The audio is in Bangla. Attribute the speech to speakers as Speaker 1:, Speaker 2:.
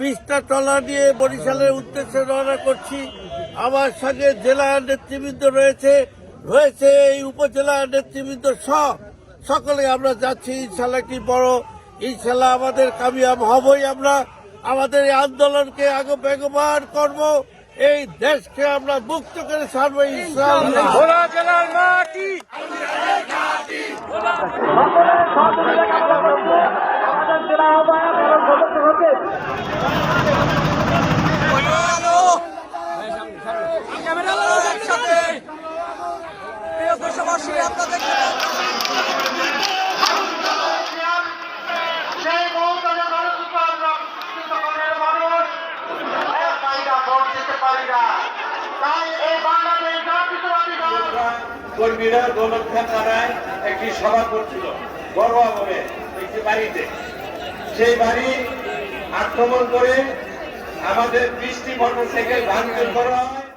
Speaker 1: বিশটা ট্রলার নিয়ে বরিশালের উদ্দেশ্যে রওনা করছি। আমার সঙ্গে জেলা নেতৃবৃন্দ রয়েছে রয়েছে এই উপজেলা নেতৃবৃন্দ সব সকলে আমরা যাচ্ছি ইনশাল্লাহ একটি বড় ইনশাল্লাহ আমাদের কামিয়াব হবই আমরা। আমাদের এই আন্দোলনকে আগে বেগবান করব এই দেশকে আমরা মুক্ত করে ছাড়বো ইনশাল্লাহ
Speaker 2: জেলার মাটি
Speaker 3: দল
Speaker 4: কর্মীরা গোলক্ষা থানায় একটি সভা করছিল বড়ুয়া বলে একটি বাড়িতে। সেই বাড়ি আক্রমণ করে আমাদের বৃষ্টি মোটরসাইকেল ভাঙচুর করা হয়।